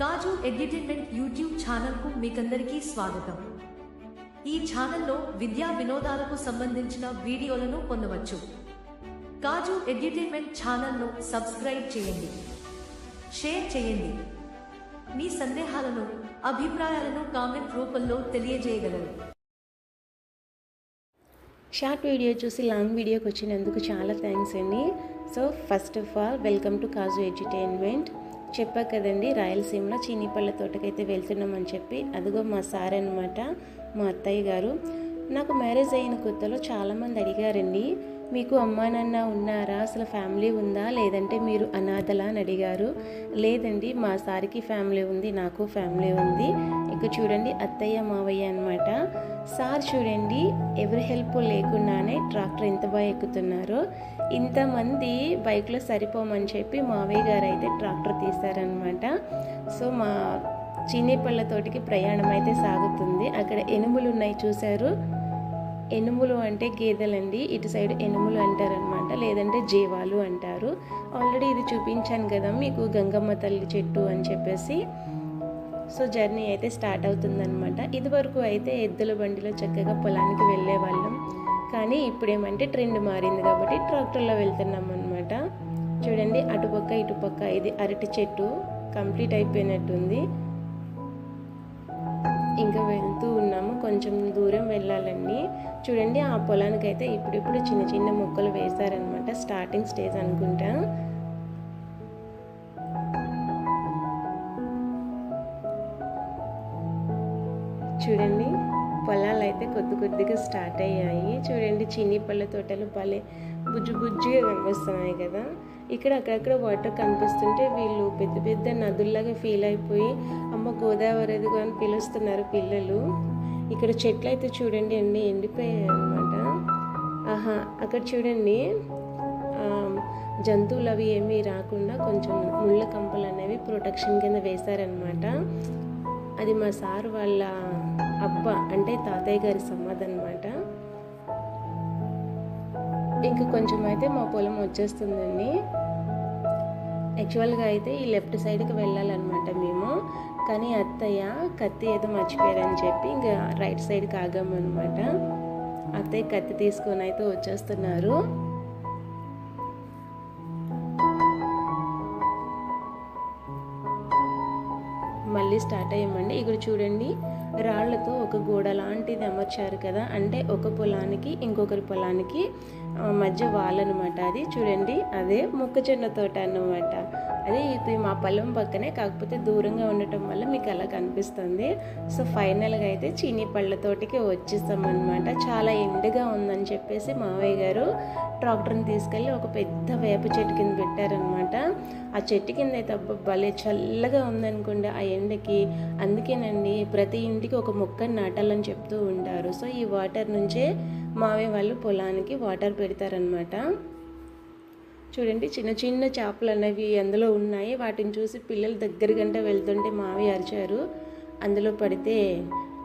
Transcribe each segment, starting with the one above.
కాజు edutainment YouTube ఛానల్కు మీకందరికీ స్వాగతం. ఈ ఛానల్లో విద్యా వినోదాలకు సంబంధించిన వీడియోలను పొందవచ్చు. కాజు ఎడ్యుటైన్మెంట్ ఛానల్ను సబ్స్క్రైబ్ చేయండి. షేర్ చేయండి. మీ సందేహాలను అభిప్రాయాలను కామెంట్ రూపంలో తెలియజేయగలరు. షార్ట్ వీడియో చూసి లాంగ్ వీడియోకి వచ్చినందుకు చాలా థ్యాంక్స్ అండి. So first of all welcome to Kaju entertainment. చెప్పా కదండి రాయలసీమలో చీనీపళ్ళ తోటకైతే వెళ్తున్నామని చెప్పి. అదిగో మా సార్ అనమాట మా అత్తయ్య గారు. నాకు మ్యారేజ్ అయిన కొత్తలో చాలామంది అడిగారండి మీకు అమ్మా నాన్న ఉన్నారా? అసలు ఫ్యామిలీ ఉందా? లేదంటే మీరు అనాథలా? అని అడిగారు. లేదండి మా సార్కి ఫ్యామిలీ ఉంది నాకు ఫ్యామిలీ ఉంది. ఇక చూడండి అత్తయ్య మావయ్య అనమాట సార్ చూడండి ఎవరి హెల్ప్ లేకుండానే ట్రాక్టర్ ఎంత బాగా ఎక్కుతున్నారో. ఇంతమంది బైక్లో సరిపోమని చెప్పి మావయ్య గారు అయితే ట్రాక్టర్ తీశారనమాట సో మా చీనీ తోటికి ప్రయాణం అయితే సాగుతుంది. అక్కడ ఎనుములు ఉన్నాయి చూశారు. ఎనుములు అంటే గేదెలండి. ఇటు సైడ్ ఎనుములు అంటారనమాట లేదంటే జీవాలు అంటారు. ఆల్రెడీ ఇది చూపించాను కదా మీకు గంగమ్మ తల్లి చెట్టు అని చెప్పేసి. సో జర్నీ అయితే స్టార్ట్ అవుతుందనమాట ఇదివరకు అయితే ఎద్దుల బండిలో చక్కగా పొలానికి వెళ్ళే వాళ్ళం కానీ ఇప్పుడేమంటే ట్రెండ్ మారింది కాబట్టి ట్రాక్టర్లో వెళ్తున్నాం అనమాట చూడండి అటుపక్క ఇటుపక్క ఇది అరటి చెట్టు కంప్లీట్ అయిపోయినట్టుంది. ఇంకా వెళ్తూ ఉన్నాము. కొంచెం దూరం వెళ్ళాలండి. చూడండి ఆ పొలానికి అయితే ఇప్పుడిప్పుడు చిన్న చిన్న మొక్కలు వేశారనమాట స్టార్టింగ్ స్టేజ్ అనుకుంటా. చూడండి పొలాలు అయితే కొద్ది కొద్దిగా స్టార్ట్ అయ్యాయి. చూడండి చిన్ని పళ్ళ తోటలు భలే బుజ్జు బుజ్జిగా కనిపిస్తున్నాయి కదా. ఇక్కడ అక్కడక్కడ వాటర్ కనిపిస్తుంటే వీళ్ళు పెద్ద పెద్ద నదుల్లాగా ఫీల్ అయిపోయి అమ్మ గోదావరి ఎదుగు అని పిలుస్తున్నారు పిల్లలు. ఇక్కడ చెట్లు అయితే చూడండి అండి ఎండిపోయాయి అనమాట ఆహా అక్కడ చూడండి ఆ, జంతువులు అవి ఏమీ రాకుండా కొంచెం ముళ్ళ కంపలు అనేవి ప్రొటెక్షన్ కింద వేశారనమాట అది మా సార్ వాళ్ళ అబ్బ అంటే తాతయ్య గారి సమాధి అనమాట ఇంకా కొంచెం అయితే మా పొలం వచ్చేస్తుందండి. యాక్చువల్గా అయితే ఈ లెఫ్ట్ సైడ్కి వెళ్ళాలన్నమాట మేము. కానీ అత్తయ్య కత్తి ఏదో మర్చిపోయారని చెప్పి ఇంకా రైట్ సైడ్కి ఆగామన్నమాట. అత్తయ్య కత్తి తీసుకొని అయితే వచ్చేస్తున్నారు. మళ్ళీ స్టార్ట్ అయ్యామండి. ఇక్కడ చూడండి రాళ్ళతో ఒక గోడ లాంటిది అమర్చారు కదా. అంటే ఒక పొలానికి ఇంకొకరి పొలానికి మధ్య వాళ్ళనమాట అది. చూడండి అదే మొక్కజొన్న తోట అన్నమాట. అదే ఇది మా పొలం పక్కనే కాకపోతే దూరంగా ఉండటం వల్ల మీకు అలా కనిపిస్తుంది. సో ఫైనల్గా అయితే చీనీ పళ్ళ తోటికి చాలా ఎండుగా ఉందని చెప్పేసి మావయ్య గారు ట్రాక్టర్ని తీసుకెళ్ళి ఒక పెద్ద వేప చెట్టు కింద పెట్టారనమాట ఆ చెట్టు కింద అయితే అబ్బా భలే చల్లగా ఉందనుకోండి ఆ ఎండకి. అందుకేనండి ప్రతి ఇంటికి ఒక మొక్కని నాటాలని చెప్తూ ఉంటారు. సో ఈ వాటర్ నుంచే మావయ్య వాళ్ళు పొలానికి వాటర్ పెడతారనమాట చూడండి చిన్న చిన్న చేపలు అనేవి అందులో ఉన్నాయి. వాటిని చూసి పిల్లలు దగ్గర గంట వెళ్తుంటే మావి అరిచారు. అందులో పడితే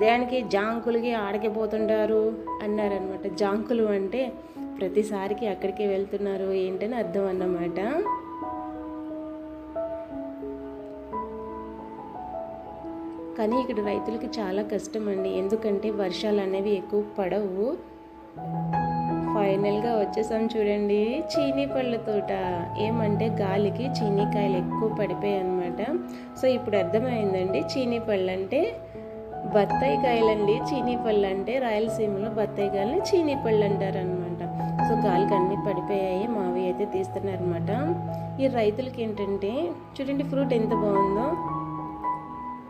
దానికి జాంకులకి ఆడకి పోతుంటారు అన్నారనమాట జాంకులు అంటే ప్రతిసారికి అక్కడికే వెళ్తున్నారు ఏంటని అర్థం అన్నమాట. కానీ ఇక్కడ రైతులకి చాలా కష్టం అండి ఎందుకంటే వర్షాలు అనేవి ఎక్కువ పడవు. ఫైనల్గా వచ్చేసాం చూడండి. చీనీ పళ్ళ తోట. ఏమంటే గాలికి చీనీకాయలు ఎక్కువ పడిపోయాయి అనమాట సో ఇప్పుడు అర్థమైందండి. చీనీ పళ్ళు అంటే బత్తాయి కాయలండి చీనీ పళ్ళు అంటే రాయలసీమలో బత్తాయి కాయలని చీనీ పళ్ళు అంటారనమాట సో గాలికి అన్నీ పడిపోయాయి. మావి అయితే తీస్తున్నారనమాట ఈ రైతులకి ఏంటంటే చూడండి ఫ్రూట్ ఎంత బాగుందో.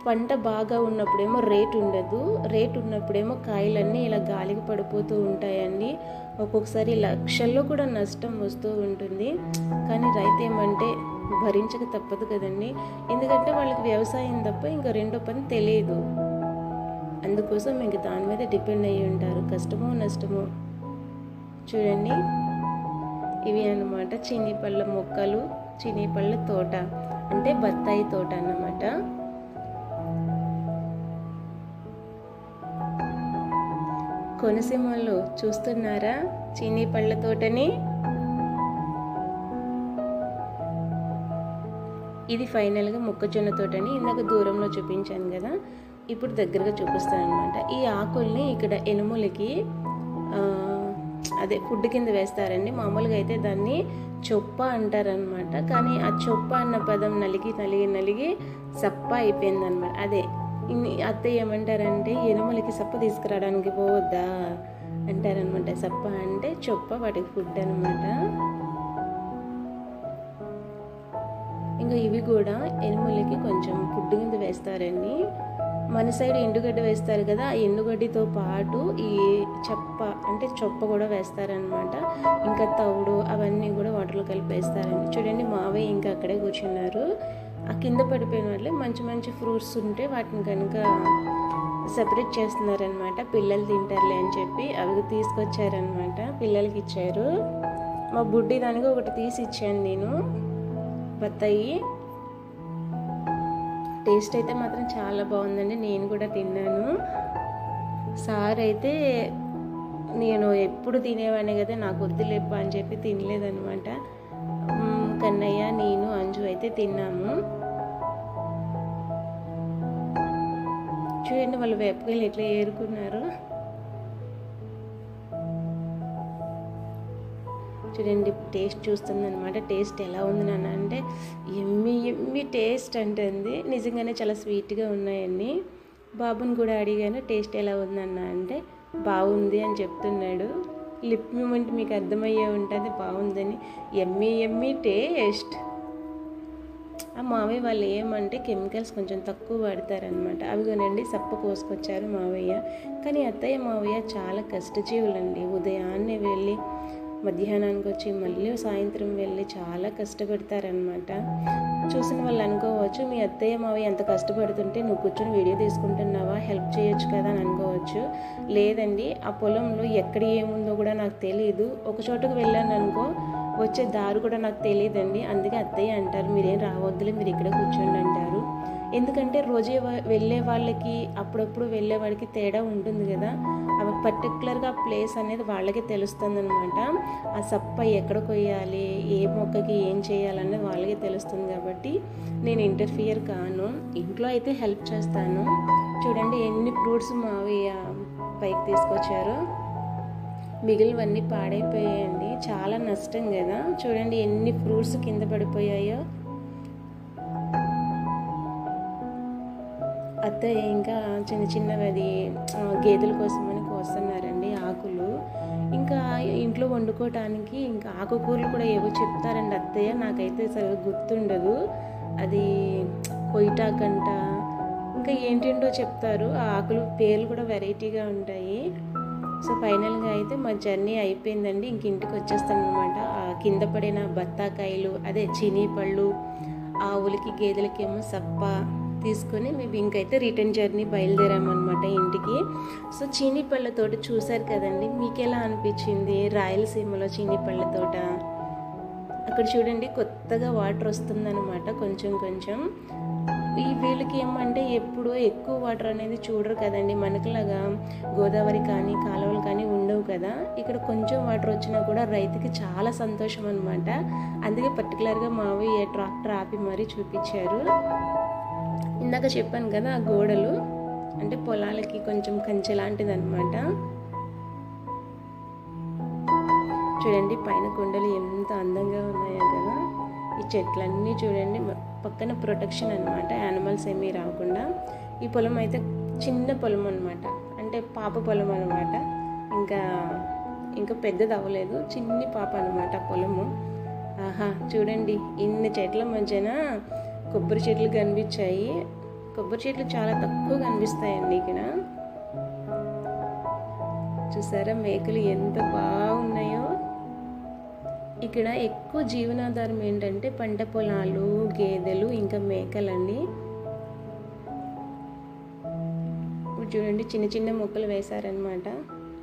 పంట బాగా ఉన్నప్పుడేమో రేట్ ఉండదు. రేట్ ఉన్నప్పుడేమో కాయలన్నీ ఇలా గాలికి పడిపోతూ ఉంటాయండి. ఒక్కొక్కసారి లక్షల్లో కూడా నష్టం వస్తూ ఉంటుంది. కానీ రైతు ఏమంటే భరించక తప్పదు కదండి. ఎందుకంటే వాళ్ళకి వ్యవసాయం తప్ప ఇంకా రెండో పని తెలియదు. అందుకోసం ఇంక దాని మీద డిపెండ్ అయ్యి ఉంటారు. కష్టమో నష్టమో చూడండి. ఇవి అనమాట చీనీ పళ్ళ మొక్కలు చీనీ పళ్ళ తోట. అంటే బత్తాయి తోట అన్నమాట. కొనసీమల్లో చూస్తున్నారా చీనీ పళ్ళ తోటని? ఇది ఫైనల్గా మొక్కజొన్న తోటని ఇందాక దూరంలో చూపించాను కదా ఇప్పుడు దగ్గరగా చూపిస్తాను అనమాట ఈ ఆకుల్ని ఇక్కడ ఎనుములకి అదే ఫుడ్ కింద వేస్తారండి. మామూలుగా అయితే దాన్ని చొప్ప అంటారనమాట కానీ ఆ చొప్ప అన్న పదం నలిగి నలిగి నలిగి సప్ప అయిపోయిందనమాట అదే ఇన్ని అత్తయ్య ఏమంటారంటే ఎనుములకి సప్ప తీసుకురావడానికి పోవద్దా? అంటారనమాట సప్ప అంటే చొప్ప వాటికి ఫుడ్ అనమాట ఇంకా ఇవి కూడా ఎనుములకి కొంచెం ఫుడ్ కింద వేస్తారండి. మన సైడ్ ఎండుగడ్డ వేస్తారు కదా ఆ ఎండుగడ్డితో పాటు ఈ చప్ప అంటే చొప్ప కూడా వేస్తారనమాట ఇంకా తవుడు అవన్నీ కూడా వాటర్లో కలిపి వేస్తారండి చూడండి మావయ్య ఇంకా అక్కడే కూర్చున్నారు. ఆ కింద పడిపోయిన వాళ్ళే మంచి మంచి ఫ్రూట్స్ ఉంటే వాటిని కనుక సెపరేట్ చేస్తున్నారనమాట పిల్లలు తింటారులే అని చెప్పి అవి తీసుకొచ్చారనమాట పిల్లలకి ఇచ్చారు. మా బుడ్డి దానికి ఒకటి తీసి ఇచ్చాను నేను. బత్తాయి. టేస్ట్ అయితే మాత్రం చాలా బాగుందండి. నేను కూడా తిన్నాను. సార్ అయితే నేను ఎప్పుడు తినేవాడిని కదా నాకు వద్దులేప్ప అని చెప్పి తినలేదనమాట కన్నయ్య నేను అంజు అయితే తిన్నాము. చూడండి వాళ్ళు వేపకాయలు ఎట్లా ఏరుకున్నారు. చూడండి టేస్ట్ చూస్తుంది అనమాట టేస్ట్ ఎలా ఉంది నాన్న? అంటే ఎమ్మి ఎమ్మి టేస్ట్ అంటుంది. నిజంగానే చాలా స్వీట్గా ఉన్నాయండి. బాబుని కూడా అడిగాను టేస్ట్ ఎలా ఉందన్న అంటే బాగుంది అని చెప్తున్నాడు. లిప్ మూమెంట్ మీకు అర్థమయ్యే ఉంటుంది బాగుందని. ఎమ్మి ఎమ్మి టేస్ట్. ఆ మావయ్య వాళ్ళు ఏమంటే కెమికల్స్ కొంచెం తక్కువ వాడతారనమాట అవి కొనండి సప్ప కోసుకొచ్చారు మావయ్య. కానీ అత్తయ్య మావయ్య చాలా కష్టజీవులండి. ఉదయాన్నే వెళ్ళి మధ్యాహ్నానికి వచ్చి మళ్ళీ సాయంత్రం వెళ్ళి చాలా కష్టపడతారనమాట చూసిన వాళ్ళు అనుకోవచ్చు మీ అత్తయ్య మావి ఎంత కష్టపడుతుంటే నువ్వు కూర్చొని వీడియో తీసుకుంటున్నావా? హెల్ప్ చేయొచ్చు కదా? అని అనుకోవచ్చు. లేదండి ఆ పొలంలో ఎక్కడ ఏముందో కూడా నాకు తెలియదు ఒక చోటకు వెళ్ళాను అనుకో వచ్చే దారి కూడా నాకు తెలియదండి అందుకే అత్తయ్య అంటారు మీరేం రావద్దులే మీరు ఇక్కడ కూర్చోండి అంటారు. ఎందుకంటే రోజే వెళ్ళే వాళ్ళకి అప్పుడప్పుడు వెళ్ళే వాడికి తేడా ఉంటుంది కదా. అవి పర్టికులర్గా ప్లేస్ అనేది వాళ్ళకి తెలుస్తుంది అనమాట ఆ సప్ప ఎక్కడ కొయ్యాలి ఏ మొక్కకి ఏం చేయాలనేది వాళ్ళకి తెలుస్తుంది కాబట్టి నేను ఇంటర్ఫియర్ కాను. ఇంట్లో అయితే హెల్ప్ చేస్తాను. చూడండి ఎన్ని ఫ్రూట్స్ మావయ్య పైకి తీసుకొచ్చారు. మిగిలినవన్నీ పాడైపోయాయండి. చాలా నష్టం కదా. చూడండి ఎన్ని ఫ్రూట్స్ కింద పడిపోయాయో. అత్తయ్య ఇంకా చిన్న చిన్నవి అది గేదెల కోసమని కోస్తున్నారండి ఆకులు. ఇంకా ఇంట్లో వండుకోవటానికి ఇంకా ఆకుకూరలు కూడా ఏవో చెప్తారండి అత్తయ్య నాకైతే సరిగ్గా గుర్తుండదు. అది కొయ్యటాకంట. ఇంకా ఏంటేంటో చెప్తారు. ఆ ఆకులు పేర్లు కూడా వెరైటీగా ఉంటాయి. సో ఫైనల్గా అయితే మా జర్నీ అయిపోయిందండి. ఇంక ఇంటికి వచ్చేస్తాను అనమాట కింద పడిన బత్తాకాయలు అదే చినీ పళ్ళు ఆవులకి గేదెలకేమో సప్ప తీసుకొని మేము ఇంకైతే రిటర్న్ జర్నీ బయలుదేరామన్నమాట ఇంటికి. సో చీనీపళ్ళ తోట చూశారు కదండి మీకు ఎలా అనిపించింది రాయలసీమలో చీనీపళ్ళ తోట? అక్కడ చూడండి కొత్తగా వాటర్ వస్తుందన్నమాట కొంచెం కొంచెం. ఈ వీళ్ళకి ఏమంటే ఎప్పుడు ఎక్కువ వాటర్ అనేది చూడరు కదండి మనకులాగా గోదావరి కానీ కాలువలు కానీ ఉండవు కదా. ఇక్కడ కొంచెం వాటర్ వచ్చినా కూడా రైతుకి చాలా సంతోషం అనమాట అందుకే పర్టికులర్గా మావి ట్రాక్టర్ ఆపి మరీ చూపించారు. ఇందాక చెప్పాను కదా ఆ గోడలు అంటే పొలాలకి కొంచెం కంచె లాంటిది అనమాట చూడండి పైన కొండలు ఎంత అందంగా ఉన్నాయో కదా. ఈ చెట్లన్నీ చూడండి పక్కన ప్రొటెక్షన్ అనమాట యానిమల్స్ ఏమీ రాకుండా. ఈ పొలం అయితే చిన్న పొలం అనమాట అంటే పాప పొలం అనమాట ఇంకా ఇంకా పెద్దది అవ్వలేదు చిన్ని పాప అనమాట పొలము. ఆహా చూడండి ఇన్ని చెట్ల మధ్యన కొబ్బరి చెట్లు కనిపించాయి. కొబ్బరి చెట్లు చాలా తక్కువ కనిపిస్తాయండి ఇక్కడ. చూసారా మేకలు ఎంత బాగున్నాయో. ఇక్కడ ఎక్కువ జీవనాధారం ఏంటంటే పంట పొలాలు గేదెలు ఇంకా మేకలండి. ఇప్పుడు చూడండి చిన్న చిన్న మొక్కలు వేశారనమాట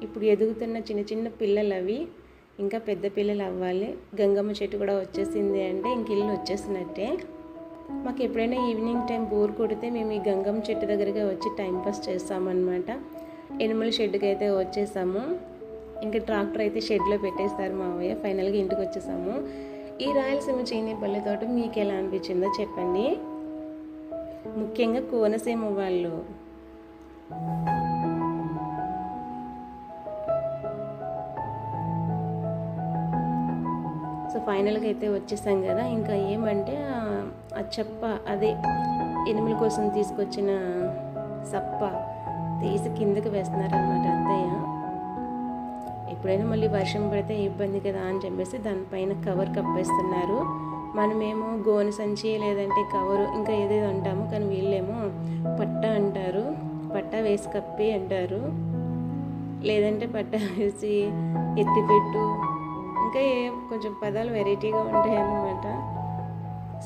ఇప్పుడు ఎదుగుతున్న చిన్న చిన్న పిల్లలు అవి ఇంకా పెద్ద పిల్లలు అవ్వాలి. గంగమ్మ చెట్టు కూడా వచ్చేసింది అంటే ఇంక ఇల్లు వచ్చేసినట్టే. మాకు ఎప్పుడైనా ఈవినింగ్ టైం బోర్ కొడితే మేము ఈ గంగమ్మ చెట్టు దగ్గరగా వచ్చి టైంపాస్ చేస్తామన్నమాట. ఎనిమల్ షెడ్కి అయితే వచ్చేసాము. ఇంకా ట్రాక్టర్ అయితే షెడ్లో పెట్టేస్తారు మావయ్య. ఫైనల్గా ఇంటికి వచ్చేసాము. ఈ రాయలసీమ చీనీ తోట మీకు ఎలా అనిపించిందో చెప్పండి. ముఖ్యంగా కోనసీమ వాళ్ళు. సో ఫైనల్గా అయితే వచ్చేసాం కదా. ఇంకా ఏమంటే చెప్ప అదే ఎనిమిల కోసం తీసుకొచ్చిన సప్ప తీసి కిందకి వేస్తున్నారనమాట అత్తయ్య. ఎప్పుడైనా మళ్ళీ వర్షం పడితే ఇబ్బంది కదా అని చెప్పేసి దానిపైన కవర్ కప్పేస్తున్నారు. మనమేమో గోనె సంచి లేదంటే కవరు ఇంకా ఏదేదో అంటాము కానీ వీళ్ళేమో పట్ట అంటారు. పట్ట వేసి కప్పి అంటారు. లేదంటే పట్ట వేసి ఎత్తిపెట్టు ఇంకా ఏ కొంచెం పదాలు వెరైటీగా ఉంటాయి అన్నమాట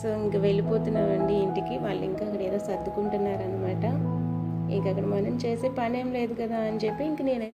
సో ఇంక వెళ్ళిపోతున్నామండి ఇంటికి. వాళ్ళు ఇంకా అక్కడ ఏదో సర్దుకుంటున్నారనమాట ఇంక అక్కడ మనం చేసే పని ఏం లేదు కదా అని చెప్పి ఇంక నేను